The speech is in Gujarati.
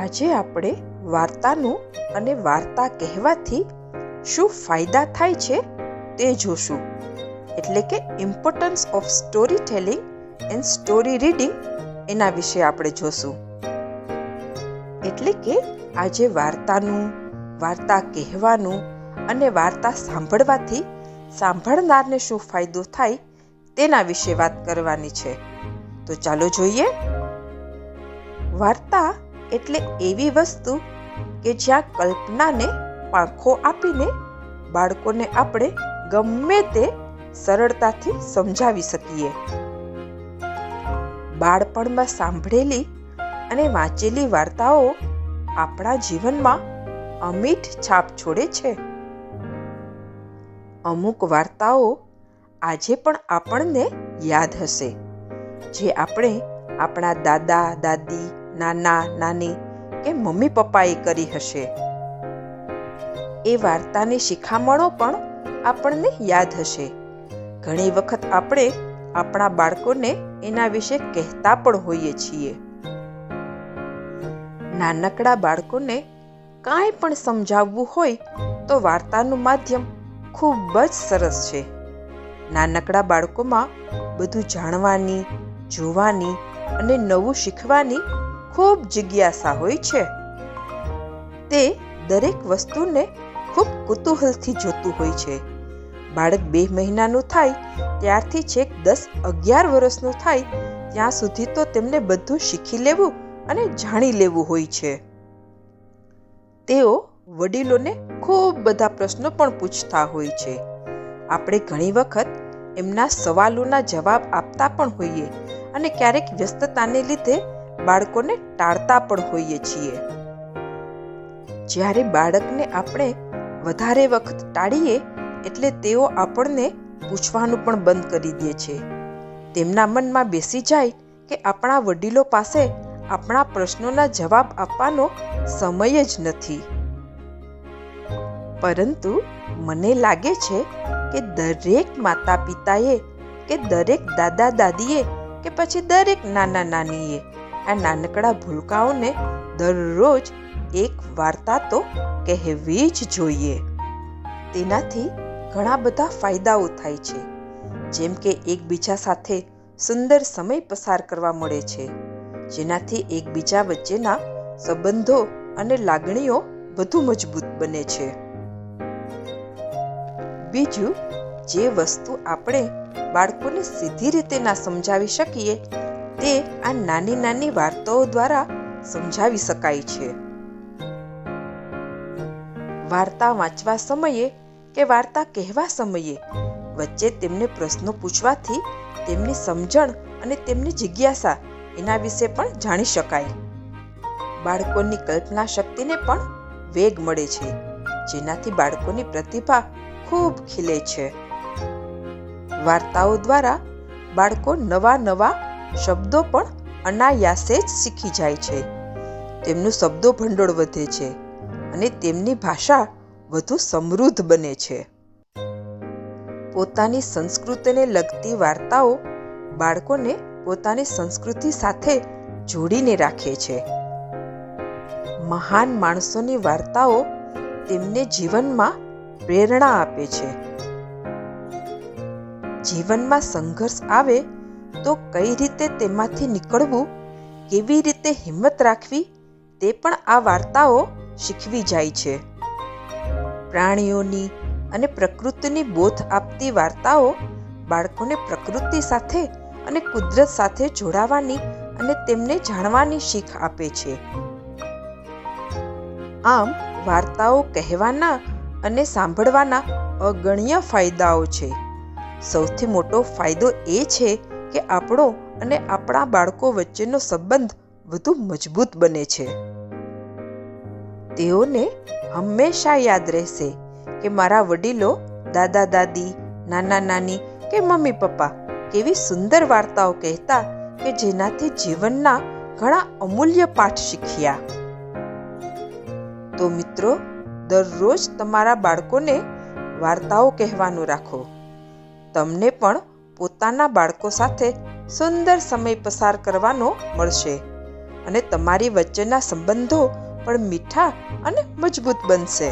આજે આપણે વાર્તાનું અને વાર્તા કહેવાથી શું ફાયદા થાય છે તે જોશું. એટલે કે importance of story telling and story reading એના વિશે આપણે જોશું. એટલે કે આજે વાર્તાનું, વાર્તા કહેવાનું અને વાર્તા સાંભળવાથી સાંભળનારને શું ફાયદો થાય તેના વિશે વાત કરવાની છે. તો ચાલો જોઈએ. વાર્તા એટલે એવી વસ્તુ કે જ્યાં કલ્પનાને પાંખો આપીને બાળકોને આપણે ગમે તે સરળતાથી સમજાવી શકીએ. બાળપણમાં સાંભળેલી અને વાંચેલી વાર્તાઓ આપણા જીવનમાં અમીઠ છાપ છોડે છે. અમુક વાર્તાઓ આજે પણ આપણને યાદ હશે, જે આપણે આપણા દાદા, દાદી નાના નાની, કે મમ્મી પપ્પાએ કરી હશે? એ વાર્તાની શિખામણો પણ આપણને યાદ હશે. ઘણી વખત આપણે આપણા બાળકોને એના વિશે કહેતા પણ હોઈએ છીએ. નાનકડા બાળકોને કાંઈ પણ સમજાવવું હોય તો વાર્તાનું માધ્યમ ખૂબ જ સરસ છે. નાનકડા બાળકોમાં બધું જાણવાની, જોવાની અને નવું શીખવાની ખૂબ જિજ્ઞાસા હોય છે. તે દરેક વસ્તુને ખૂબ કુતૂહલથી જોતું હોય છે. બાળક બે મહિનાનું થાય, ત્યારથી છેક દસ અગિયાર વર્ષનું થાય, ત્યાં સુધી તો તેમને બધું શીખી લેવું અને જાણી લેવું હોય છે. તેઓ વડીલોને ખૂબ બધા પ્રશ્નો પણ પૂછતા હોય છે. આપણે ઘણી વખત એમના સવાલોના જવાબ આપતા પણ હોઈએ અને ક્યારેક વ્યસ્તતાને લીધે બાળકોને ટાળતા પણ હોઈએ છીએ. જ્યારે બાળકને આપણે વધારે વખત ટાળીએ, એટલે તેઓ આપણને પૂછવાનું પણ બંધ કરી દે છે. તેમના મનમાં બેસી જાય કે આપણા વડીલો પાસે આપણા પ્રશ્નોના જવાબ આપવાનો સમય જ નથી. પરંતુ મને લાગે છે કે દરેક માતા પિતાએ કે દરેક દાદા દાદીએ કે પછી દરેક નાના નાનીએ આ નાનકડા ભૂલકાઓને દરરોજ એક વાર્તા તો કહેવી જ જોઈએ. તેનાથી ઘણા બધા ફાયદાઓ થાય છે. જેમ કે એકબીજા સાથે સુંદર સમય પસાર કરવા મળે છે. જેનાથી એકબીજા વચ્ચેના સંબંધો અને લાગણીઓ વધુ મજબૂત બને છે. બીજું, જે વસ્તુ આપણે બાળકોને સીધી રીતે ના સમજાવી શકીએ તે આ નાની નાની વાર્તાઓ દ્વારા સમજાવી શકાય છે. વાર્તા વાંચવા સમયે કે વાર્તા કહેવા સમયે વચ્ચે તેમને પ્રશ્નો પૂછવાથી તેમની સમજણ અને તેમની જિજ્ઞાસા એના વિશે પણ જાણી શકાય. બાળકોની કલ્પના શક્તિને પણ વેગ મળે છે, જેનાથી બાળકોની પ્રતિભા ખૂબ ખીલે છે. વાર્તાઓ દ્વારા બાળકો નવા નવા શબ્દો પણ અનાયાસે જ શીખી જાય છે. તેમનું શબ્દો ભંડોળ વધે છે અને તેમની ભાષા વધુ સમૃદ્ધ બને છે. પોતાની સંસ્કૃતિને લગતી વાર્તાઓ બાળકોને પોતાની સંસ્કૃતિ સાથે જોડીને રાખે છે. મહાન માણસોની વાર્તાઓ તેમને જીવનમાં પ્રેરણા આપે છે. જીવનમાં સંઘર્ષ આવે તો કઈ રીતે તેમાંથી નીકળવું, કેવી રીતે હિંમત રાખવી, તે પણ આ વાર્તાઓ શીખવી જાય છે. પ્રાણીઓની અને પ્રકૃતિની બોધ આપતી વાર્તાઓ બાળકોને પ્રકૃતિ સાથે અને કુદરત સાથે જોડાવાની અને તેમને જાણવાની શીખ આપે છે. આમ, વાર્તાઓ કહેવાના અને સાંભળવાના અગણ્ય ફાયદાઓ છે. સૌથી મોટો ફાયદો એ છે કે આપણો અને આપણા બાળકો વચ્ચેનો સંબંધ વધુ મજબૂત બને છે. તેઓને હંમેશા યાદ રહેશે કે મારા વડીલો, દાદા, દાદી, નાના, નાની કે મમ્મી, પપ્પા કેવી સુંદર વાર્તાઓ કહેતા કે જેનાથી જીવનના ઘણા અમૂલ્ય પાઠ શીખ્યા. તો મિત્રો, દરરોજ તમારા બાળકોને વાર્તાઓ કહેવાનું રાખો. તમને પણ પોતાના બાળકો સાથે સુંદર સમય પસાર કરવાનો મળશે. અને તમારી વચ્ચેના સંબંધો પણ મીઠા અને મજબૂત બનશે.